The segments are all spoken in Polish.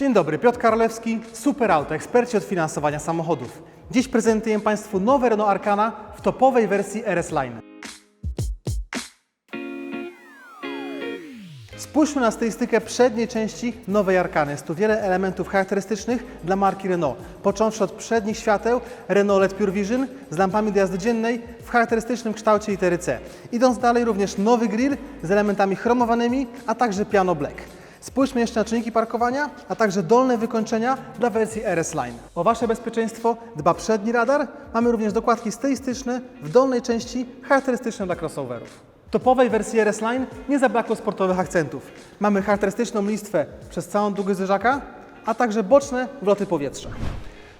Dzień dobry, Piotr Karolewski, Superauto, eksperci od finansowania samochodów. Dziś prezentuję Państwu nowe Renault Arcana w topowej wersji RS Line. Spójrzmy na stylistykę przedniej części nowej Arkany. Jest tu wiele elementów charakterystycznych dla marki Renault. Począwszy od przednich świateł Renault LED Pure Vision z lampami do jazdy dziennej w charakterystycznym kształcie litery C. Idąc dalej również nowy grill z elementami chromowanymi, a także piano black. Spójrzmy jeszcze na czynniki parkowania, a także dolne wykończenia dla wersji RS Line. O Wasze bezpieczeństwo dba przedni radar. Mamy również dokładki stylistyczne w dolnej części charakterystyczne dla crossoverów. Topowej wersji RS Line nie zabrakło sportowych akcentów. Mamy charakterystyczną listwę przez całą długość zderzaka, a także boczne wloty powietrza.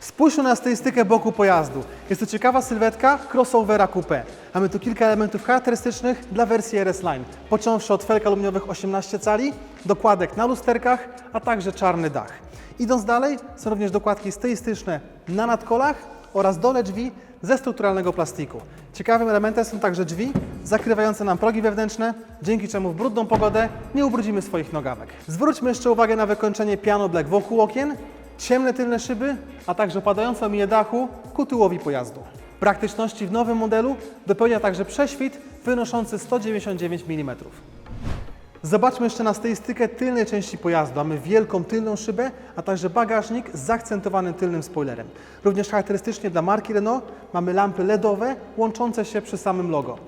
Spójrzmy na stylistykę boku pojazdu. Jest to ciekawa sylwetka crossovera coupé. Mamy tu kilka elementów charakterystycznych dla wersji RS Line. Począwszy od felk aluminiowych 18 cali, dokładek na lusterkach, a także czarny dach. Idąc dalej, są również dokładki stylistyczne na nadkolach oraz dole drzwi ze strukturalnego plastiku. Ciekawym elementem są także drzwi zakrywające nam progi wewnętrzne, dzięki czemu w brudną pogodę nie ubrudzimy swoich nogawek. Zwróćmy jeszcze uwagę na wykończenie piano black wokół okien, ciemne tylne szyby, a także opadającą linię dachu ku tyłowi pojazdu. Praktyczności w nowym modelu dopełnia także prześwit wynoszący 199 mm. Zobaczmy jeszcze na stylistykę tylnej części pojazdu. Mamy wielką tylną szybę, a także bagażnik z zaakcentowanym tylnym spoilerem. Również charakterystycznie dla marki Renault mamy lampy LEDowe łączące się przy samym logo.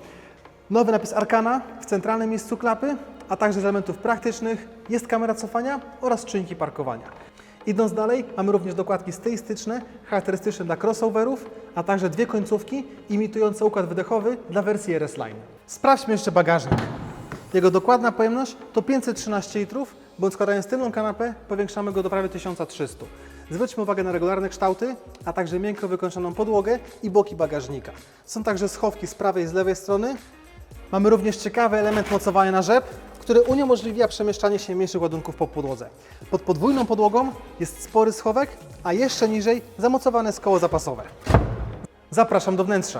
Nowy napis Arcana w centralnym miejscu klapy, a także z elementów praktycznych jest kamera cofania oraz czynniki parkowania. Idąc dalej, mamy również dokładki stylistyczne, charakterystyczne dla crossoverów, a także dwie końcówki imitujące układ wydechowy dla wersji RS Line. Sprawdźmy jeszcze bagażnik. Jego dokładna pojemność to 513 litrów, bądź składając tylną kanapę powiększamy go do prawie 1300. Zwróćmy uwagę na regularne kształty, a także miękko wykończoną podłogę i boki bagażnika. Są także schowki z prawej i z lewej strony. Mamy również ciekawy element mocowania na rzep, który uniemożliwia przemieszczanie się mniejszych ładunków po podłodze. Pod podwójną podłogą jest spory schowek, a jeszcze niżej zamocowane jest koło zapasowe. Zapraszam do wnętrza.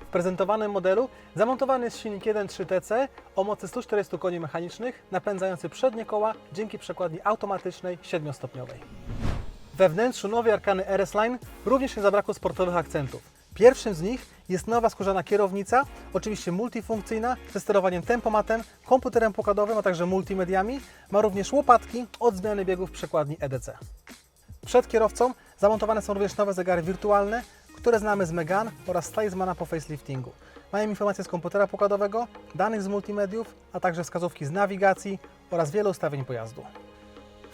W prezentowanym modelu zamontowany jest silnik 1.3 TC o mocy 140 koni mechanicznych, napędzający przednie koła dzięki przekładni automatycznej 7-stopniowej. We wnętrzu nowej Arkany RS Line również nie zabrakło sportowych akcentów. Pierwszym z nich jest nowa skórzana kierownica, oczywiście multifunkcyjna, ze sterowaniem tempomatem, komputerem pokładowym, a także multimediami. Ma również łopatki od zmiany biegów przekładni EDC. Przed kierowcą zamontowane są również nowe zegary wirtualne, które znamy z Megan oraz Stylesmana po faceliftingu. Mają informacje z komputera pokładowego, danych z multimediów, a także wskazówki z nawigacji oraz wiele ustawień pojazdu.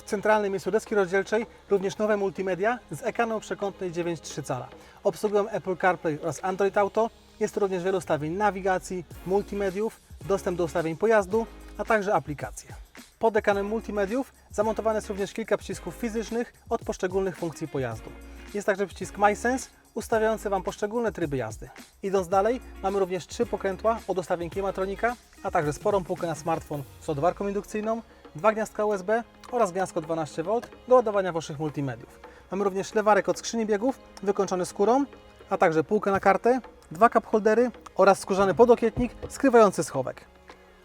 Centralnym miejscu deski rozdzielczej również nowe multimedia z ekranem przekątnej 9,3 cala. Obsługują Apple CarPlay oraz Android Auto. Jest tu również wiele ustawień nawigacji, multimediów, dostęp do ustawień pojazdu, a także aplikacje. Pod ekranem multimediów zamontowane jest również kilka przycisków fizycznych od poszczególnych funkcji pojazdu. Jest także przycisk MySense ustawiający Wam poszczególne tryby jazdy. Idąc dalej, mamy również trzy pokrętła od ustawień klimatronika, a także sporą półkę na smartfon z ładowarką indukcyjną, dwa gniazdka USB oraz gniazdko 12V do ładowania Waszych multimediów. Mamy również lewarek od skrzyni biegów wykończony skórą, a także półkę na kartę, dwa cup holdery oraz skórzany podokietnik skrywający schowek.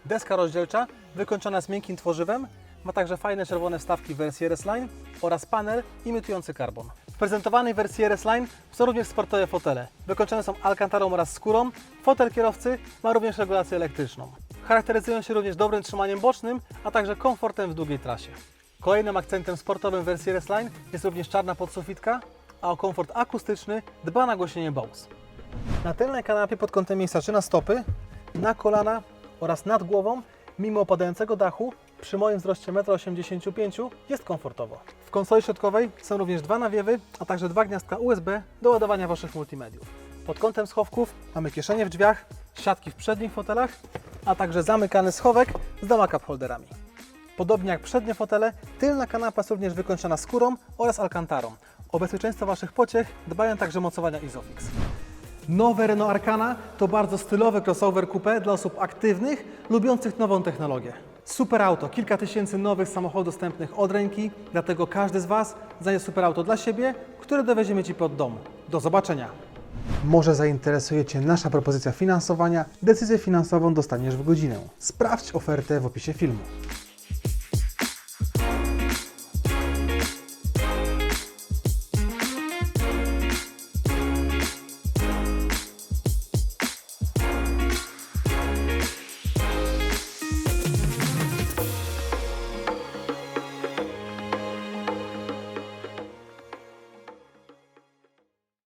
Deska rozdzielcza wykończona z miękkim tworzywem, ma także fajne czerwone wstawki w wersji RS Line oraz panel imitujący karbon. W prezentowanej wersji RS Line są również sportowe fotele. Wykończone są alkantarą oraz skórą. Fotel kierowcy ma również regulację elektryczną. Charakteryzują się również dobrym trzymaniem bocznym, a także komfortem w długiej trasie. Kolejnym akcentem sportowym wersji RS Line jest również czarna podsufitka, a o komfort akustyczny dba nagłośnienie Bose. Na tylnej kanapie pod kątem miejsca czy na stopy, na kolana oraz nad głową, mimo opadającego dachu, przy moim wzroście 1,85 m jest komfortowo. W konsoli środkowej są również dwa nawiewy, a także dwa gniazdka USB do ładowania Waszych multimediów. Pod kątem schowków mamy kieszenie w drzwiach, siatki w przednich fotelach, a także zamykany schowek z dwoma cup holderami. Podobnie jak przednie fotele, tylna kanapa jest również wykończona skórą oraz alkantarą. O bezpieczeństwo Waszych pociech dbają także mocowania Isofix. Nowe Renault Arcana to bardzo stylowy crossover coupé dla osób aktywnych, lubiących nową technologię. Super auto, kilka tysięcy nowych samochodów dostępnych od ręki, dlatego każdy z Was znajdzie super auto dla siebie, które dowieziemy Ci pod dom. Do zobaczenia! Może zainteresuje Cię nasza propozycja finansowania? Decyzję finansową dostaniesz w godzinę. Sprawdź ofertę w opisie filmu.